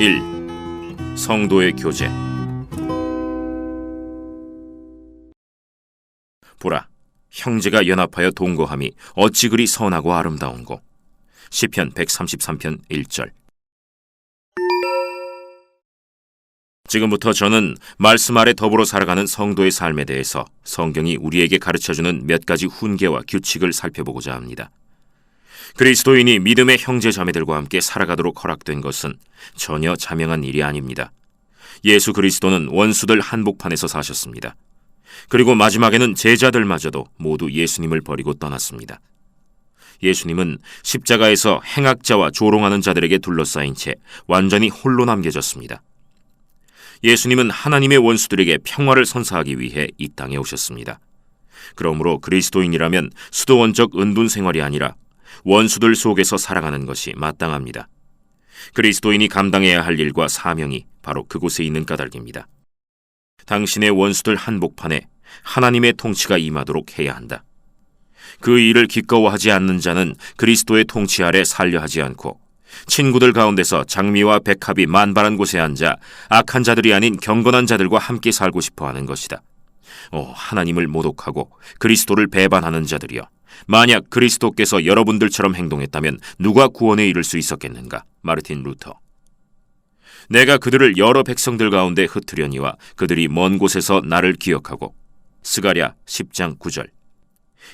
1. 성도의 교제 보라, 형제가 연합하여 동거함이 어찌 그리 선하고 아름다운고. 시편 133편 1절 지금부터 저는 말씀 아래 더불어 살아가는 성도의 삶에 대해서 성경이 우리에게 가르쳐주는 몇 가지 훈계와 규칙을 살펴보고자 합니다. 그리스도인이 믿음의 형제 자매들과 함께 살아가도록 허락된 것은 전혀 자명한 일이 아닙니다. 예수 그리스도는 원수들 한복판에서 사셨습니다. 그리고 마지막에는 제자들마저도 모두 예수님을 버리고 떠났습니다. 예수님은 십자가에서 행악자와 조롱하는 자들에게 둘러싸인 채 완전히 홀로 남겨졌습니다. 예수님은 하나님의 원수들에게 평화를 선사하기 위해 이 땅에 오셨습니다. 그러므로 그리스도인이라면 수도원적 은둔 생활이 아니라 원수들 속에서 살아가는 것이 마땅합니다. 그리스도인이 감당해야 할 일과 사명이 바로 그곳에 있는 까닭입니다. 당신의 원수들 한복판에 하나님의 통치가 임하도록 해야 한다. 그 일을 기꺼워하지 않는 자는 그리스도의 통치 아래 살려 하지 않고 친구들 가운데서 장미와 백합이 만발한 곳에 앉아 악한 자들이 아닌 경건한 자들과 함께 살고 싶어 하는 것이다. 오, 하나님을 모독하고 그리스도를 배반하는 자들이여. 만약 그리스도께서 여러분들처럼 행동했다면 누가 구원에 이를 수 있었겠는가? 마르틴 루터. 내가 그들을 여러 백성들 가운데 흩으려니와 그들이 먼 곳에서 나를 기억하고 스가랴 10장 9절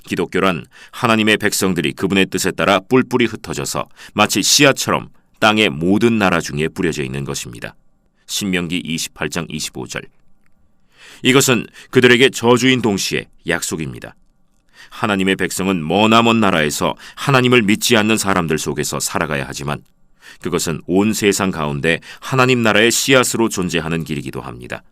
기독교란 하나님의 백성들이 그분의 뜻에 따라 뿔뿔이 흩어져서 마치 씨앗처럼 땅의 모든 나라 중에 뿌려져 있는 것입니다. 신명기 28장 25절 이것은 그들에게 저주인 동시에 약속입니다. 하나님의 백성은 머나먼 나라에서 하나님을 믿지 않는 사람들 속에서 살아가야 하지만 그것은 온 세상 가운데 하나님 나라의 씨앗으로 존재하는 길이기도 합니다.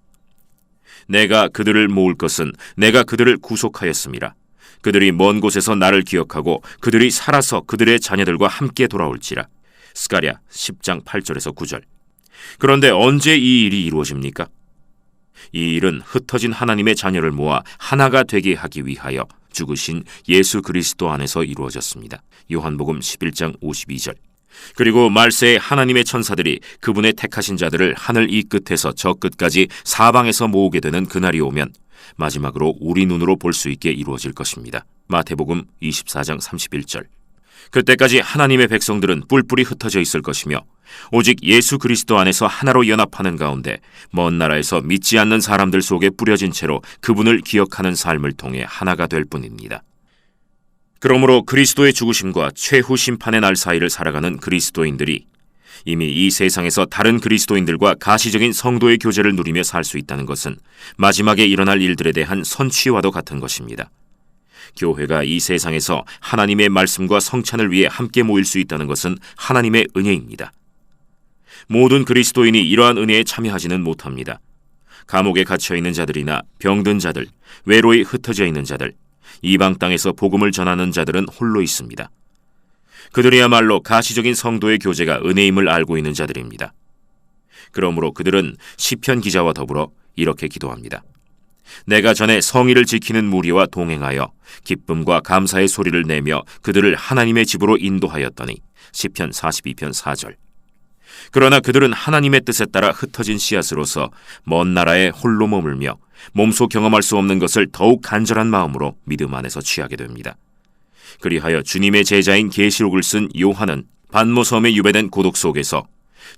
내가 그들을 모을 것은 내가 그들을 구속하였습니다. 그들이 먼 곳에서 나를 기억하고 그들이 살아서 그들의 자녀들과 함께 돌아올지라. 스가랴 10장 8절에서 9절. 그런데 언제 이 일이 이루어집니까? 이 일은 흩어진 하나님의 자녀를 모아 하나가 되게 하기 위하여 죽으신 예수 그리스도 안에서 이루어졌습니다. 요한복음 11장 52절. 그리고 말세에 하나님의 천사들이 그분의 택하신 자들을 하늘 이 끝에서 저 끝까지 사방에서 모으게 되는 그날이 오면 마지막으로 우리 눈으로 볼 수 있게 이루어질 것입니다. 마태복음 24장 31절. 그때까지 하나님의 백성들은 뿔뿔이 흩어져 있을 것이며 오직 예수 그리스도 안에서 하나로 연합하는 가운데 먼 나라에서 믿지 않는 사람들 속에 뿌려진 채로 그분을 기억하는 삶을 통해 하나가 될 뿐입니다. 그러므로 그리스도의 죽으심과 최후 심판의 날 사이를 살아가는 그리스도인들이 이미 이 세상에서 다른 그리스도인들과 가시적인 성도의 교제를 누리며 살 수 있다는 것은 마지막에 일어날 일들에 대한 선취와도 같은 것입니다. 교회가 이 세상에서 하나님의 말씀과 성찬을 위해 함께 모일 수 있다는 것은 하나님의 은혜입니다. 모든 그리스도인이 이러한 은혜에 참여하지는 못합니다. 감옥에 갇혀 있는 자들이나 병든 자들, 외로이 흩어져 있는 자들, 이방 땅에서 복음을 전하는 자들은 홀로 있습니다. 그들이야말로 가시적인 성도의 교제가 은혜임을 알고 있는 자들입니다. 그러므로 그들은 시편 기자와 더불어 이렇게 기도합니다. 내가 전에 성의를 지키는 무리와 동행하여 기쁨과 감사의 소리를 내며 그들을 하나님의 집으로 인도하였더니 시편 42편 4절. 그러나 그들은 하나님의 뜻에 따라 흩어진 씨앗으로서 먼 나라에 홀로 머물며 몸소 경험할 수 없는 것을 더욱 간절한 마음으로 믿음 안에서 취하게 됩니다. 그리하여 주님의 제자인 계시록을 쓴 요한은 반모섬에 유배된 고독 속에서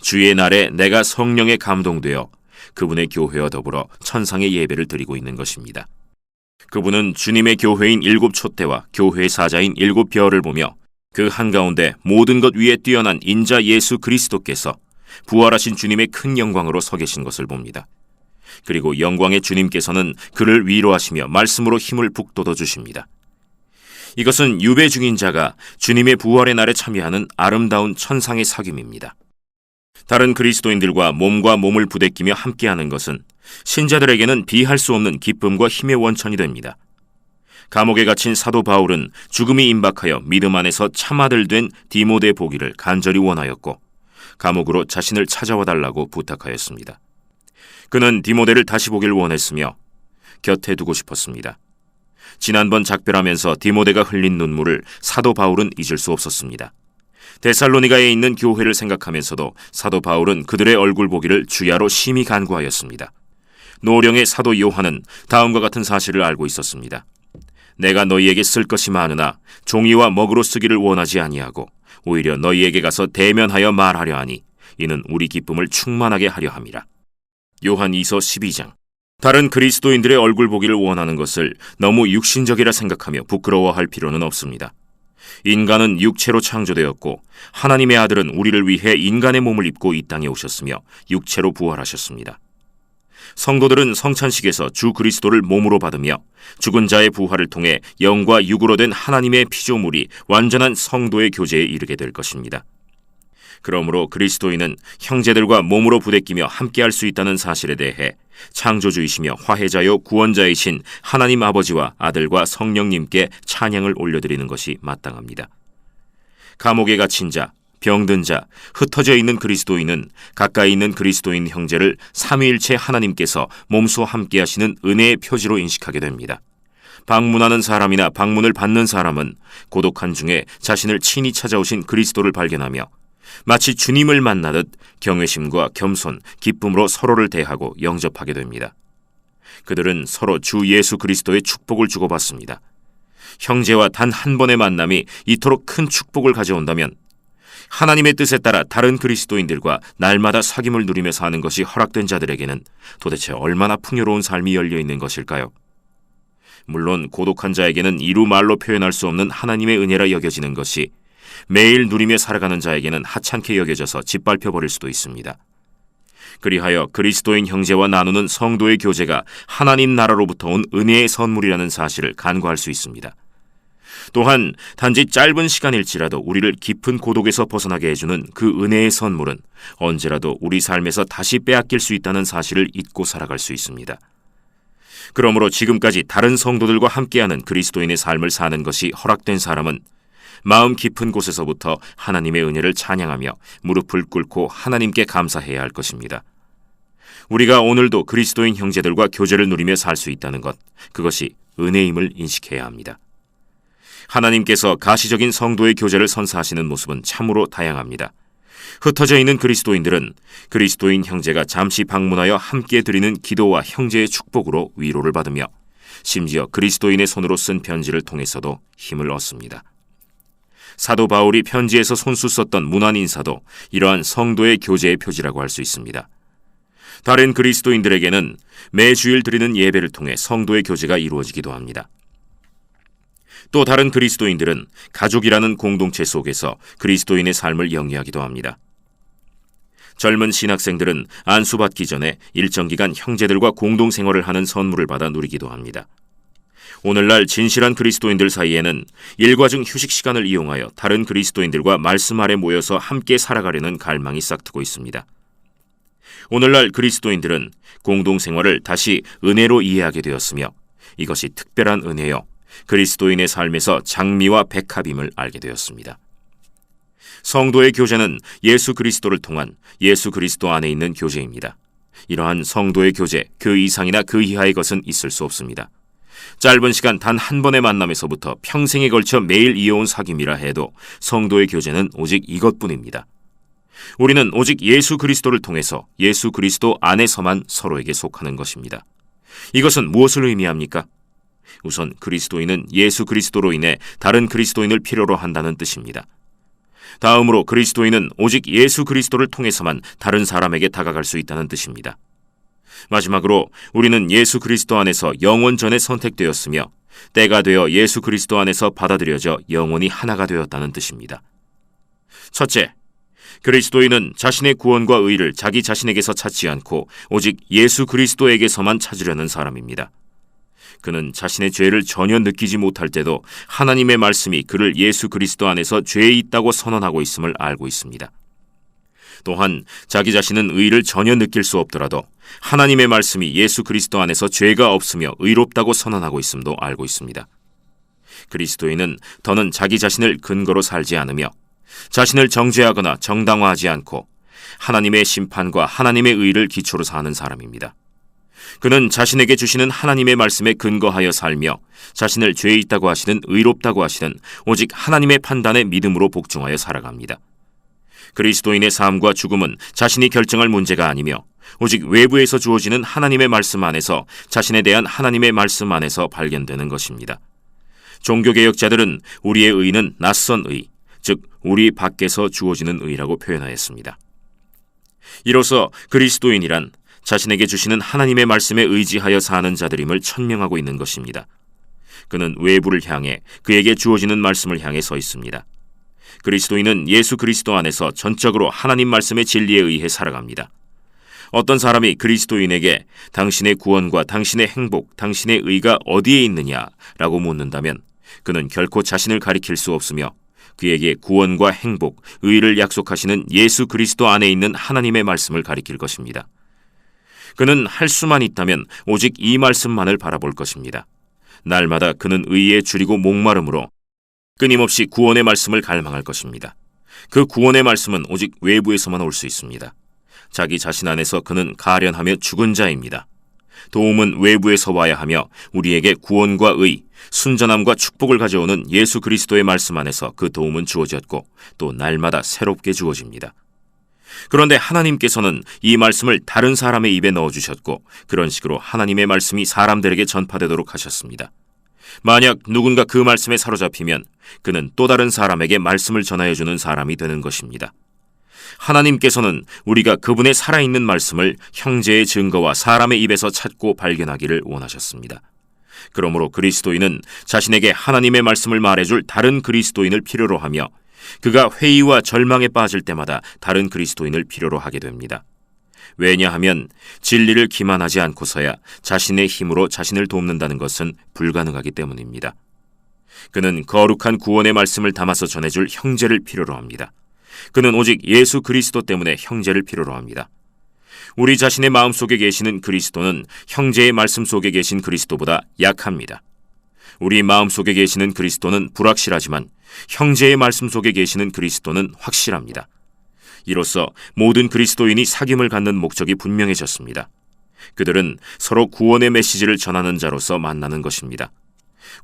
주의 날에 내가 성령에 감동되어 그분의 교회와 더불어 천상의 예배를 드리고 있는 것입니다. 그분은 주님의 교회인 일곱 촛대와 교회 사자인 일곱 별을 보며 그 한가운데 모든 것 위에 뛰어난 인자 예수 그리스도께서 부활하신 주님의 큰 영광으로 서 계신 것을 봅니다. 그리고 영광의 주님께서는 그를 위로하시며 말씀으로 힘을 북돋워 주십니다. 이것은 유배 중인 자가 주님의 부활의 날에 참여하는 아름다운 천상의 사귐입니다. 다른 그리스도인들과 몸과 몸을 부대끼며 함께하는 것은 신자들에게는 비할 수 없는 기쁨과 힘의 원천이 됩니다. 감옥에 갇힌 사도 바울은 죽음이 임박하여 믿음 안에서 참아들 된 디모데 보기를 간절히 원하였고 감옥으로 자신을 찾아와 달라고 부탁하였습니다. 그는 디모데를 다시 보길 원했으며 곁에 두고 싶었습니다. 지난번 작별하면서 디모데가 흘린 눈물을 사도 바울은 잊을 수 없었습니다. 데살로니가에 있는 교회를 생각하면서도 사도 바울은 그들의 얼굴 보기를 주야로 심히 간구하였습니다. 노령의 사도 요한은 다음과 같은 사실을 알고 있었습니다. 내가 너희에게 쓸 것이 많으나 종이와 먹으로 쓰기를 원하지 아니하고 오히려 너희에게 가서 대면하여 말하려 하니 이는 우리 기쁨을 충만하게 하려 함이라. 요한 2서 12장 다른 그리스도인들의 얼굴 보기를 원하는 것을 너무 육신적이라 생각하며 부끄러워할 필요는 없습니다. 인간은 육체로 창조되었고 하나님의 아들은 우리를 위해 인간의 몸을 입고 이 땅에 오셨으며 육체로 부활하셨습니다. 성도들은 성찬식에서 주 그리스도를 몸으로 받으며 죽은 자의 부활을 통해 영과 육으로 된 하나님의 피조물이 완전한 성도의 교제에 이르게 될 것입니다. 그러므로 그리스도인은 형제들과 몸으로 부대끼며 함께할 수 있다는 사실에 대해 창조주이시며 화해자요 구원자이신 하나님 아버지와 아들과 성령님께 찬양을 올려드리는 것이 마땅합니다. 감옥에 갇힌 자, 병든 자, 흩어져 있는 그리스도인은 가까이 있는 그리스도인 형제를 삼위일체 하나님께서 몸소 함께 하시는 은혜의 표지로 인식하게 됩니다. 방문하는 사람이나 방문을 받는 사람은 고독한 중에 자신을 친히 찾아오신 그리스도를 발견하며 마치 주님을 만나듯 경외심과 겸손, 기쁨으로 서로를 대하고 영접하게 됩니다. 그들은 서로 주 예수 그리스도의 축복을 주고받습니다. 형제와 단 한 번의 만남이 이토록 큰 축복을 가져온다면 하나님의 뜻에 따라 다른 그리스도인들과 날마다 사귐을 누리며 사는 것이 허락된 자들에게는 도대체 얼마나 풍요로운 삶이 열려 있는 것일까요? 물론 고독한 자에게는 이루 말로 표현할 수 없는 하나님의 은혜라 여겨지는 것이 매일 누리며 살아가는 자에게는 하찮게 여겨져서 짓밟혀 버릴 수도 있습니다. 그리하여 그리스도인 형제와 나누는 성도의 교제가 하나님 나라로부터 온 은혜의 선물이라는 사실을 간과할 수 있습니다. 또한 단지 짧은 시간일지라도 우리를 깊은 고독에서 벗어나게 해주는 그 은혜의 선물은 언제라도 우리 삶에서 다시 빼앗길 수 있다는 사실을 잊고 살아갈 수 있습니다. 그러므로 지금까지 다른 성도들과 함께하는 그리스도인의 삶을 사는 것이 허락된 사람은 마음 깊은 곳에서부터 하나님의 은혜를 찬양하며 무릎을 꿇고 하나님께 감사해야 할 것입니다. 우리가 오늘도 그리스도인 형제들과 교제를 누리며 살 수 있다는 것, 그것이 은혜임을 인식해야 합니다. 하나님께서 가시적인 성도의 교제를 선사하시는 모습은 참으로 다양합니다. 흩어져 있는 그리스도인들은 그리스도인 형제가 잠시 방문하여 함께 드리는 기도와 형제의 축복으로 위로를 받으며 심지어 그리스도인의 손으로 쓴 편지를 통해서도 힘을 얻습니다. 사도 바울이 편지에서 손수 썼던 문안 인사도 이러한 성도의 교제의 표지라고 할 수 있습니다. 다른 그리스도인들에게는 매주일 드리는 예배를 통해 성도의 교제가 이루어지기도 합니다. 또 다른 그리스도인들은 가족이라는 공동체 속에서 그리스도인의 삶을 영위하기도 합니다. 젊은 신학생들은 안수받기 전에 일정 기간 형제들과 공동 생활을 하는 선물을 받아 누리기도 합니다. 오늘날 진실한 그리스도인들 사이에는 일과 중 휴식 시간을 이용하여 다른 그리스도인들과 말씀 아래 모여서 함께 살아가려는 갈망이 싹트고 있습니다. 오늘날 그리스도인들은 공동 생활을 다시 은혜로 이해하게 되었으며 이것이 특별한 은혜요 그리스도인의 삶에서 장미와 백합임을 알게 되었습니다. 성도의 교제는 예수 그리스도를 통한 예수 그리스도 안에 있는 교제입니다. 이러한 성도의 교제, 그 이상이나 그 이하의 것은 있을 수 없습니다. 짧은 시간 단 한 번의 만남에서부터 평생에 걸쳐 매일 이어온 사귐이라 해도 성도의 교제는 오직 이것뿐입니다. 우리는 오직 예수 그리스도를 통해서 예수 그리스도 안에서만 서로에게 속하는 것입니다. 이것은 무엇을 의미합니까? 우선 그리스도인은 예수 그리스도로 인해 다른 그리스도인을 필요로 한다는 뜻입니다. 다음으로 그리스도인은 오직 예수 그리스도를 통해서만 다른 사람에게 다가갈 수 있다는 뜻입니다. 마지막으로 우리는 예수 그리스도 안에서 영원 전에 선택되었으며 때가 되어 예수 그리스도 안에서 받아들여져 영원히 하나가 되었다는 뜻입니다. 첫째, 그리스도인은 자신의 구원과 의를 자기 자신에게서 찾지 않고 오직 예수 그리스도에게서만 찾으려는 사람입니다. 그는 자신의 죄를 전혀 느끼지 못할 때도 하나님의 말씀이 그를 예수 그리스도 안에서 죄에 있다고 선언하고 있음을 알고 있습니다. 또한 자기 자신은 의를 전혀 느낄 수 없더라도 하나님의 말씀이 예수 그리스도 안에서 죄가 없으며 의롭다고 선언하고 있음도 알고 있습니다. 그리스도인은 더는 자기 자신을 근거로 살지 않으며 자신을 정죄하거나 정당화하지 않고 하나님의 심판과 하나님의 의를 기초로 사는 사람입니다. 그는 자신에게 주시는 하나님의 말씀에 근거하여 살며 자신을 죄 있다고 하시는 의롭다고 하시는 오직 하나님의 판단에 믿음으로 복종하여 살아갑니다. 그리스도인의 삶과 죽음은 자신이 결정할 문제가 아니며 오직 외부에서 주어지는 하나님의 말씀 안에서 자신에 대한 하나님의 말씀 안에서 발견되는 것입니다. 종교개혁자들은 우리의 의는 낯선 의, 즉 우리 밖에서 주어지는 의라고 표현하였습니다. 이로써 그리스도인이란 자신에게 주시는 하나님의 말씀에 의지하여 사는 자들임을 천명하고 있는 것입니다. 그는 외부를 향해 그에게 주어지는 말씀을 향해 서 있습니다. 그리스도인은 예수 그리스도 안에서 전적으로 하나님 말씀의 진리에 의해 살아갑니다. 어떤 사람이 그리스도인에게 당신의 구원과 당신의 행복, 당신의 의가 어디에 있느냐라고 묻는다면 그는 결코 자신을 가리킬 수 없으며 그에게 구원과 행복, 의를 약속하시는 예수 그리스도 안에 있는 하나님의 말씀을 가리킬 것입니다. 그는 할 수만 있다면 오직 이 말씀만을 바라볼 것입니다. 날마다 그는 의에 줄이고 목마름으로 끊임없이 구원의 말씀을 갈망할 것입니다. 그 구원의 말씀은 오직 외부에서만 올 수 있습니다. 자기 자신 안에서 그는 가련하며 죽은 자입니다. 도움은 외부에서 와야 하며 우리에게 구원과 의, 순전함과 축복을 가져오는 예수 그리스도의 말씀 안에서 그 도움은 주어졌고 또 날마다 새롭게 주어집니다. 그런데 하나님께서는 이 말씀을 다른 사람의 입에 넣어주셨고 그런 식으로 하나님의 말씀이 사람들에게 전파되도록 하셨습니다. 만약 누군가 그 말씀에 사로잡히면 그는 또 다른 사람에게 말씀을 전하여 주는 사람이 되는 것입니다. 하나님께서는 우리가 그분의 살아있는 말씀을 형제의 증거와 사람의 입에서 찾고 발견하기를 원하셨습니다. 그러므로 그리스도인은 자신에게 하나님의 말씀을 말해줄 다른 그리스도인을 필요로 하며 그가 회의와 절망에 빠질 때마다 다른 그리스도인을 필요로 하게 됩니다. 왜냐하면 진리를 기만하지 않고서야 자신의 힘으로 자신을 돕는다는 것은 불가능하기 때문입니다. 그는 거룩한 구원의 말씀을 담아서 전해줄 형제를 필요로 합니다. 그는 오직 예수 그리스도 때문에 형제를 필요로 합니다. 우리 자신의 마음 속에 계시는 그리스도는 형제의 말씀 속에 계신 그리스도보다 약합니다. 우리 마음 속에 계시는 그리스도는 불확실하지만 형제의 말씀 속에 계시는 그리스도는 확실합니다. 이로써 모든 그리스도인이 사귐을 갖는 목적이 분명해졌습니다. 그들은 서로 구원의 메시지를 전하는 자로서 만나는 것입니다.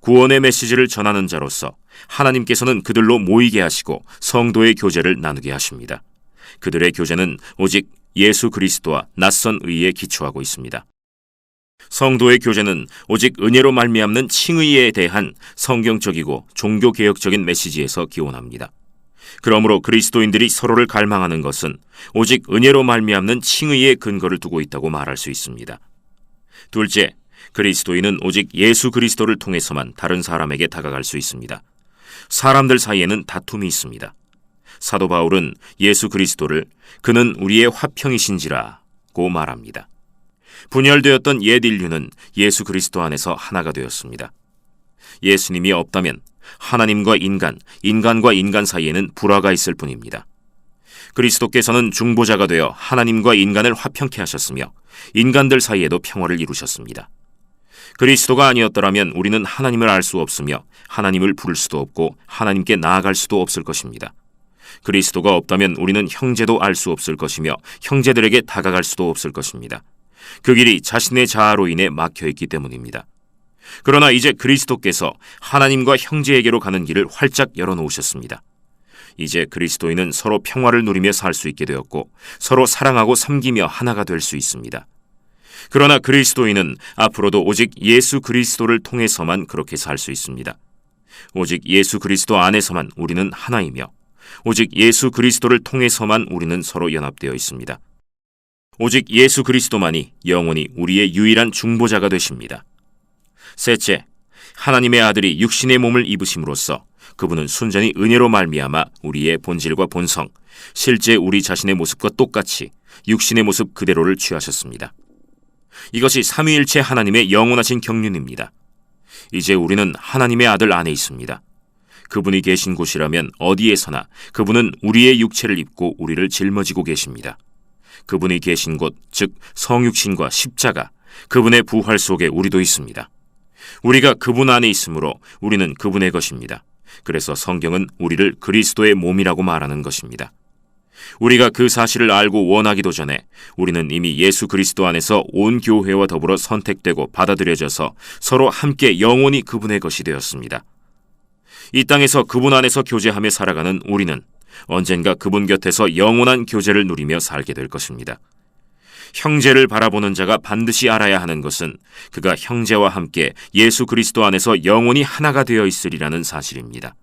구원의 메시지를 전하는 자로서 하나님께서는 그들로 모이게 하시고 성도의 교제를 나누게 하십니다. 그들의 교제는 오직 예수 그리스도와 낯선 의에 기초하고 있습니다. 성도의 교제는 오직 은혜로 말미암는 칭의에 대한 성경적이고 종교 개혁적인 메시지에서 기원합니다. 그러므로 그리스도인들이 서로를 갈망하는 것은 오직 은혜로 말미암는 칭의의 근거를 두고 있다고 말할 수 있습니다. 둘째, 그리스도인은 오직 예수 그리스도를 통해서만 다른 사람에게 다가갈 수 있습니다. 사람들 사이에는 다툼이 있습니다. 사도 바울은 예수 그리스도를 그는 우리의 화평이신지라고 말합니다. 분열되었던 옛 인류는 예수 그리스도 안에서 하나가 되었습니다. 예수님이 없다면 하나님과 인간, 인간과 인간 사이에는 불화가 있을 뿐입니다. 그리스도께서는 중보자가 되어 하나님과 인간을 화평케 하셨으며 인간들 사이에도 평화를 이루셨습니다. 그리스도가 아니었더라면 우리는 하나님을 알 수 없으며 하나님을 부를 수도 없고 하나님께 나아갈 수도 없을 것입니다. 그리스도가 없다면 우리는 형제도 알 수 없을 것이며 형제들에게 다가갈 수도 없을 것입니다. 그 길이 자신의 자아로 인해 막혀 있기 때문입니다. 그러나 이제 그리스도께서 하나님과 형제에게로 가는 길을 활짝 열어놓으셨습니다. 이제 그리스도인은 서로 평화를 누리며 살 수 있게 되었고 서로 사랑하고 섬기며 하나가 될 수 있습니다. 그러나 그리스도인은 앞으로도 오직 예수 그리스도를 통해서만 그렇게 살 수 있습니다. 오직 예수 그리스도 안에서만 우리는 하나이며 오직 예수 그리스도를 통해서만 우리는 서로 연합되어 있습니다. 오직 예수 그리스도만이 영원히 우리의 유일한 중보자가 되십니다. 셋째, 하나님의 아들이 육신의 몸을 입으심으로써 그분은 순전히 은혜로 말미암아 우리의 본질과 본성, 실제 우리 자신의 모습과 똑같이 육신의 모습 그대로를 취하셨습니다. 이것이 삼위일체 하나님의 영원하신 경륜입니다. 이제 우리는 하나님의 아들 안에 있습니다. 그분이 계신 곳이라면 어디에서나 그분은 우리의 육체를 입고 우리를 짊어지고 계십니다. 그분이 계신 곳, 즉 성육신과 십자가, 그분의 부활 속에 우리도 있습니다. 우리가 그분 안에 있으므로 우리는 그분의 것입니다. 그래서 성경은 우리를 그리스도의 몸이라고 말하는 것입니다. 우리가 그 사실을 알고 원하기도 전에 우리는 이미 예수 그리스도 안에서 온 교회와 더불어 선택되고 받아들여져서 서로 함께 영원히 그분의 것이 되었습니다. 이 땅에서 그분 안에서 교제하며 살아가는 우리는 언젠가 그분 곁에서 영원한 교제를 누리며 살게 될 것입니다. 형제를 바라보는 자가 반드시 알아야 하는 것은 그가 형제와 함께 예수 그리스도 안에서 영원히 하나가 되어 있으리라는 사실입니다.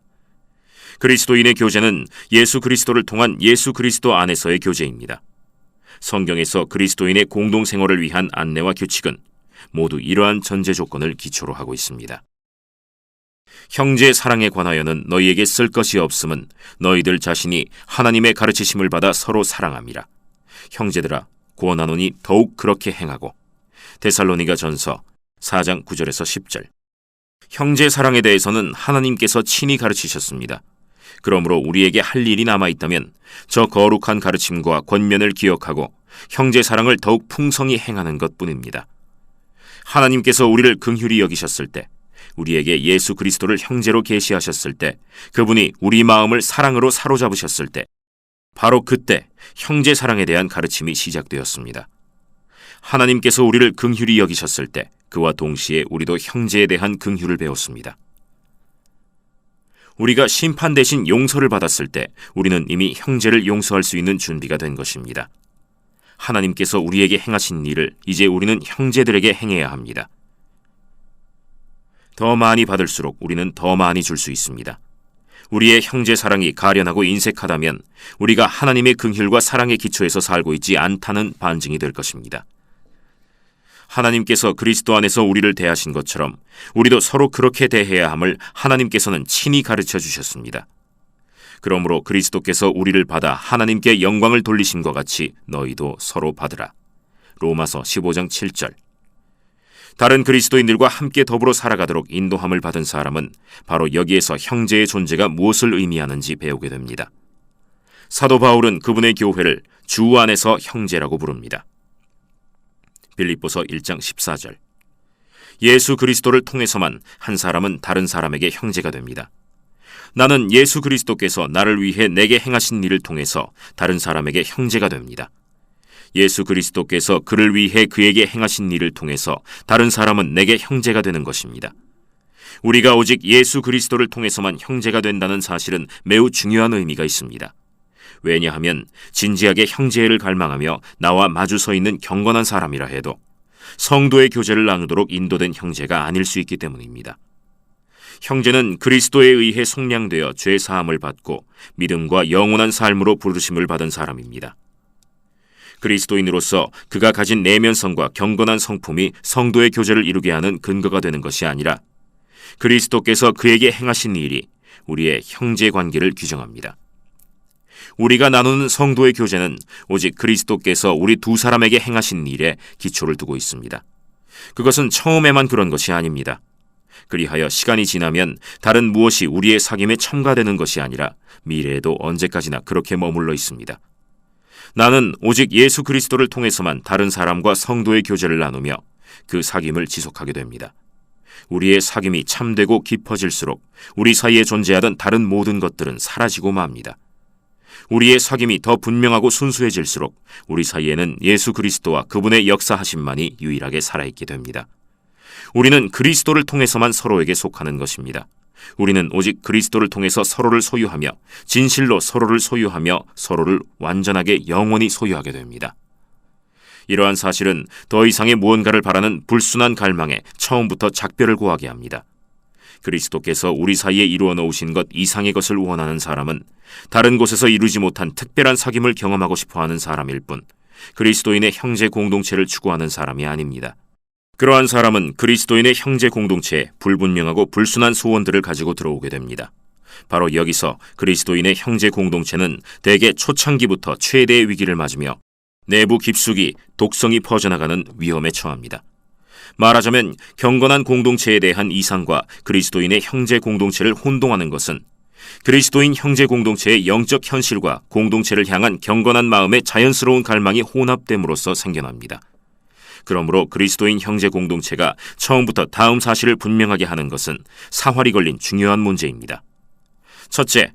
그리스도인의 교제는 예수 그리스도를 통한 예수 그리스도 안에서의 교제입니다. 성경에서 그리스도인의 공동 생활을 위한 안내와 규칙은 모두 이러한 전제 조건을 기초로 하고 있습니다. 형제 사랑에 관하여는 너희에게 쓸 것이 없음은 너희들 자신이 하나님의 가르치심을 받아 서로 사랑함이라. 형제들아 구원하노니 더욱 그렇게 행하고 데살로니가 전서 4장 9절에서 10절 형제 사랑에 대해서는 하나님께서 친히 가르치셨습니다. 그러므로 우리에게 할 일이 남아 있다면 저 거룩한 가르침과 권면을 기억하고 형제 사랑을 더욱 풍성히 행하는 것뿐입니다. 하나님께서 우리를 긍휼히 여기셨을 때 우리에게 예수 그리스도를 형제로 계시하셨을 때 그분이 우리 마음을 사랑으로 사로잡으셨을 때 바로 그때 형제 사랑에 대한 가르침이 시작되었습니다. 하나님께서 우리를 긍휼히 여기셨을 때 그와 동시에 우리도 형제에 대한 긍휼을 배웠습니다. 우리가 심판 대신 용서를 받았을 때 우리는 이미 형제를 용서할 수 있는 준비가 된 것입니다. 하나님께서 우리에게 행하신 일을 이제 우리는 형제들에게 행해야 합니다. 더 많이 받을수록 우리는 더 많이 줄 수 있습니다. 우리의 형제 사랑이 가련하고 인색하다면 우리가 하나님의 긍휼과 사랑의 기초에서 살고 있지 않다는 반증이 될 것입니다. 하나님께서 그리스도 안에서 우리를 대하신 것처럼 우리도 서로 그렇게 대해야 함을 하나님께서는 친히 가르쳐 주셨습니다. 그러므로 그리스도께서 우리를 받아 하나님께 영광을 돌리심과 같이 너희도 서로 받으라. 로마서 15장 7절. 다른 그리스도인들과 함께 더불어 살아가도록 인도함을 받은 사람은 바로 여기에서 형제의 존재가 무엇을 의미하는지 배우게 됩니다. 사도 바울은 그분의 교회를 주 안에서 형제라고 부릅니다. 빌립보서 1장 14절. 예수 그리스도를 통해서만 한 사람은 다른 사람에게 형제가 됩니다. 나는 예수 그리스도께서 나를 위해 내게 행하신 일을 통해서 다른 사람에게 형제가 됩니다. 예수 그리스도께서 그를 위해 그에게 행하신 일을 통해서 다른 사람은 내게 형제가 되는 것입니다. 우리가 오직 예수 그리스도를 통해서만 형제가 된다는 사실은 매우 중요한 의미가 있습니다. 왜냐하면 진지하게 형제를 갈망하며 나와 마주 서 있는 경건한 사람이라 해도 성도의 교제를 나누도록 인도된 형제가 아닐 수 있기 때문입니다. 형제는 그리스도에 의해 속량되어 죄 사함을 받고 믿음과 영원한 삶으로 부르심을 받은 사람입니다. 그리스도인으로서 그가 가진 내면성과 경건한 성품이 성도의 교제를 이루게 하는 근거가 되는 것이 아니라 그리스도께서 그에게 행하신 일이 우리의 형제 관계를 규정합니다. 우리가 나누는 성도의 교제는 오직 그리스도께서 우리 두 사람에게 행하신 일에 기초를 두고 있습니다. 그것은 처음에만 그런 것이 아닙니다. 그리하여 시간이 지나면 다른 무엇이 우리의 사귐에 첨가되는 것이 아니라 미래에도 언제까지나 그렇게 머물러 있습니다. 나는 오직 예수 그리스도를 통해서만 다른 사람과 성도의 교제를 나누며 그 사귐을 지속하게 됩니다. 우리의 사귐이 참되고 깊어질수록 우리 사이에 존재하던 다른 모든 것들은 사라지고 맙니다. 우리의 사귐이 더 분명하고 순수해질수록 우리 사이에는 예수 그리스도와 그분의 역사하심만이 유일하게 살아있게 됩니다. 우리는 그리스도를 통해서만 서로에게 속하는 것입니다. 우리는 오직 그리스도를 통해서 서로를 소유하며 진실로 서로를 소유하며 서로를 완전하게 영원히 소유하게 됩니다. 이러한 사실은 더 이상의 무언가를 바라는 불순한 갈망에 처음부터 작별을 고하게 합니다. 그리스도께서 우리 사이에 이루어 놓으신 것 이상의 것을 원하는 사람은 다른 곳에서 이루지 못한 특별한 사귐을 경험하고 싶어 하는 사람일 뿐 그리스도인의 형제 공동체를 추구하는 사람이 아닙니다. 그러한 사람은 그리스도인의 형제 공동체에 불분명하고 불순한 소원들을 가지고 들어오게 됩니다. 바로 여기서 그리스도인의 형제 공동체는 대개 초창기부터 최대의 위기를 맞으며 내부 깊숙이 독성이 퍼져나가는 위험에 처합니다. 말하자면 경건한 공동체에 대한 이상과 그리스도인의 형제 공동체를 혼동하는 것은 그리스도인 형제 공동체의 영적 현실과 공동체를 향한 경건한 마음의 자연스러운 갈망이 혼합됨으로써 생겨납니다. 그러므로 그리스도인 형제 공동체가 처음부터 다음 사실을 분명하게 하는 것은 사활이 걸린 중요한 문제입니다. 첫째,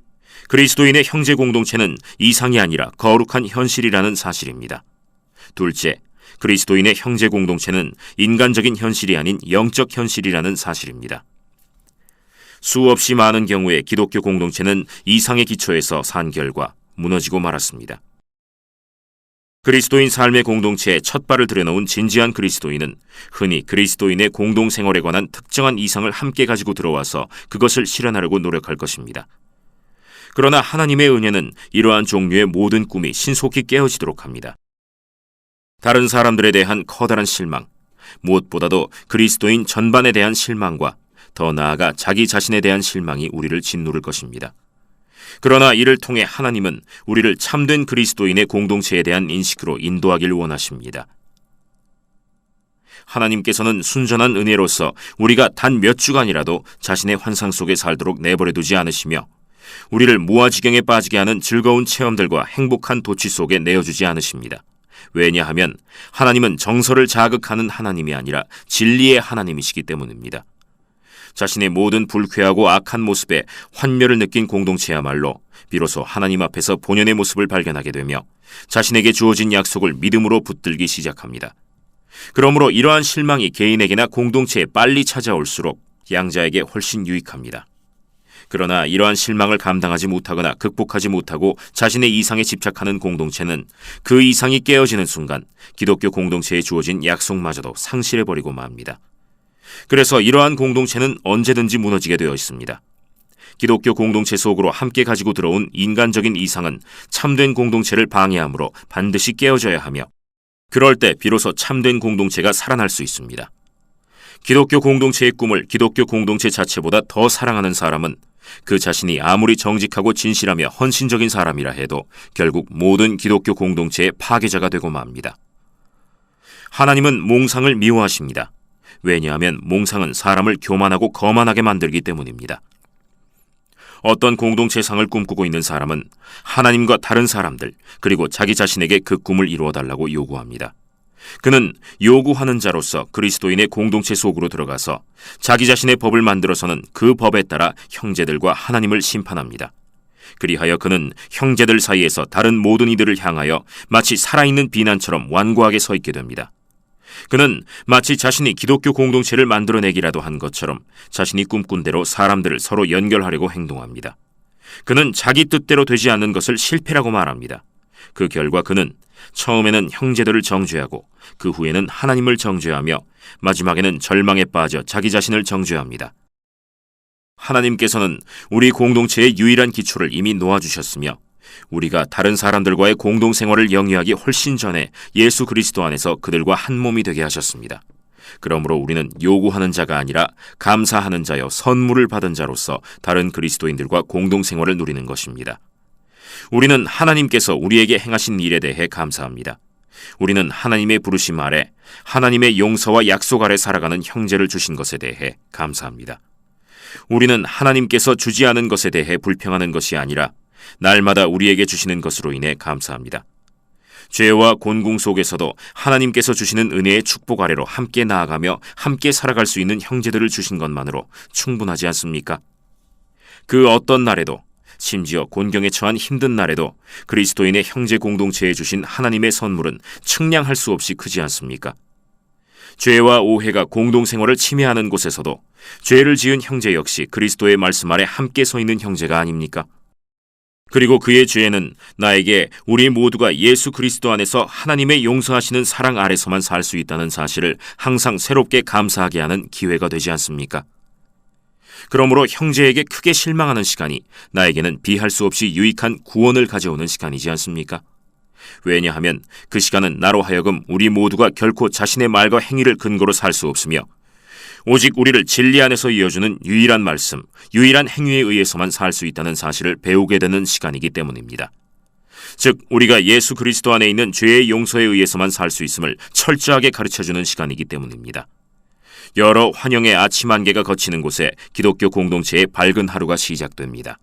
그리스도인의 형제 공동체는 이상이 아니라 거룩한 현실이라는 사실입니다. 둘째, 그리스도인의 형제 공동체는 인간적인 현실이 아닌 영적 현실이라는 사실입니다. 수없이 많은 경우에 기독교 공동체는 이상의 기초에서 산 결과 무너지고 말았습니다. 그리스도인 삶의 공동체에 첫 발을 들여놓은 진지한 그리스도인은 흔히 그리스도인의 공동생활에 관한 특정한 이상을 함께 가지고 들어와서 그것을 실현하려고 노력할 것입니다. 그러나 하나님의 은혜는 이러한 종류의 모든 꿈이 신속히 깨어지도록 합니다. 다른 사람들에 대한 커다란 실망, 무엇보다도 그리스도인 전반에 대한 실망과 더 나아가 자기 자신에 대한 실망이 우리를 짓누를 것입니다. 그러나 이를 통해 하나님은 우리를 참된 그리스도인의 공동체에 대한 인식으로 인도하길 원하십니다. 하나님께서는 순전한 은혜로서 우리가 단 몇 주간이라도 자신의 환상 속에 살도록 내버려 두지 않으시며 우리를 무아지경에 빠지게 하는 즐거운 체험들과 행복한 도취 속에 내어주지 않으십니다. 왜냐하면 하나님은 정서를 자극하는 하나님이 아니라 진리의 하나님이시기 때문입니다. 자신의 모든 불쾌하고 악한 모습에 환멸을 느낀 공동체야말로 비로소 하나님 앞에서 본연의 모습을 발견하게 되며 자신에게 주어진 약속을 믿음으로 붙들기 시작합니다. 그러므로 이러한 실망이 개인에게나 공동체에 빨리 찾아올수록 양자에게 훨씬 유익합니다. 그러나 이러한 실망을 감당하지 못하거나 극복하지 못하고 자신의 이상에 집착하는 공동체는 그 이상이 깨어지는 순간 기독교 공동체에 주어진 약속마저도 상실해버리고 맙니다. 그래서 이러한 공동체는 언제든지 무너지게 되어 있습니다. 기독교 공동체 속으로 함께 가지고 들어온 인간적인 이상은 참된 공동체를 방해하므로 반드시 깨어져야 하며 그럴 때 비로소 참된 공동체가 살아날 수 있습니다. 기독교 공동체의 꿈을 기독교 공동체 자체보다 더 사랑하는 사람은 그 자신이 아무리 정직하고 진실하며 헌신적인 사람이라 해도 결국 모든 기독교 공동체의 파괴자가 되고 맙니다. 하나님은 몽상을 미워하십니다. 왜냐하면 몽상은 사람을 교만하고 거만하게 만들기 때문입니다. 어떤 공동체상을 꿈꾸고 있는 사람은 하나님과 다른 사람들, 그리고 자기 자신에게 그 꿈을 이루어 달라고 요구합니다. 그는 요구하는 자로서 그리스도인의 공동체 속으로 들어가서 자기 자신의 법을 만들어서는 그 법에 따라 형제들과 하나님을 심판합니다. 그리하여 그는 형제들 사이에서 다른 모든 이들을 향하여 마치 살아있는 비난처럼 완고하게 서 있게 됩니다. 그는 마치 자신이 기독교 공동체를 만들어내기라도 한 것처럼 자신이 꿈꾼 대로 사람들을 서로 연결하려고 행동합니다. 그는 자기 뜻대로 되지 않는 것을 실패라고 말합니다. 그 결과 그는 처음에는 형제들을 정죄하고 그 후에는 하나님을 정죄하며 마지막에는 절망에 빠져 자기 자신을 정죄합니다. 하나님께서는 우리 공동체의 유일한 기초를 이미 놓아주셨으며 우리가 다른 사람들과의 공동생활을 영위하기 훨씬 전에 예수 그리스도 안에서 그들과 한 몸이 되게 하셨습니다. 그러므로 우리는 요구하는 자가 아니라 감사하는 자여 선물을 받은 자로서 다른 그리스도인들과 공동생활을 누리는 것입니다. 우리는 하나님께서 우리에게 행하신 일에 대해 감사합니다. 우리는 하나님의 부르심 아래 하나님의 용서와 약속 아래 살아가는 형제를 주신 것에 대해 감사합니다. 우리는 하나님께서 주지 않은 것에 대해 불평하는 것이 아니라 날마다 우리에게 주시는 것으로 인해 감사합니다. 죄와 곤궁 속에서도 하나님께서 주시는 은혜의 축복 아래로 함께 나아가며 함께 살아갈 수 있는 형제들을 주신 것만으로 충분하지 않습니까? 그 어떤 날에도 심지어 곤경에 처한 힘든 날에도 그리스도인의 형제 공동체에 주신 하나님의 선물은 측량할 수 없이 크지 않습니까? 죄와 오해가 공동생활을 침해하는 곳에서도 죄를 지은 형제 역시 그리스도의 말씀 아래 함께 서 있는 형제가 아닙니까? 그리고 그의 죄는 나에게 우리 모두가 예수 그리스도 안에서 하나님의 용서하시는 사랑 아래서만 살 수 있다는 사실을 항상 새롭게 감사하게 하는 기회가 되지 않습니까? 그러므로 형제에게 크게 실망하는 시간이 나에게는 비할 수 없이 유익한 구원을 가져오는 시간이지 않습니까? 왜냐하면 그 시간은 나로 하여금 우리 모두가 결코 자신의 말과 행위를 근거로 살 수 없으며 오직 우리를 진리 안에서 이어주는 유일한 말씀, 유일한 행위에 의해서만 살 수 있다는 사실을 배우게 되는 시간이기 때문입니다. 즉, 우리가 예수 그리스도 안에 있는 죄의 용서에 의해서만 살 수 있음을 철저하게 가르쳐 주는 시간이기 때문입니다. 여러 환영의 아침 안개가 거치는 곳에 기독교 공동체의 밝은 하루가 시작됩니다.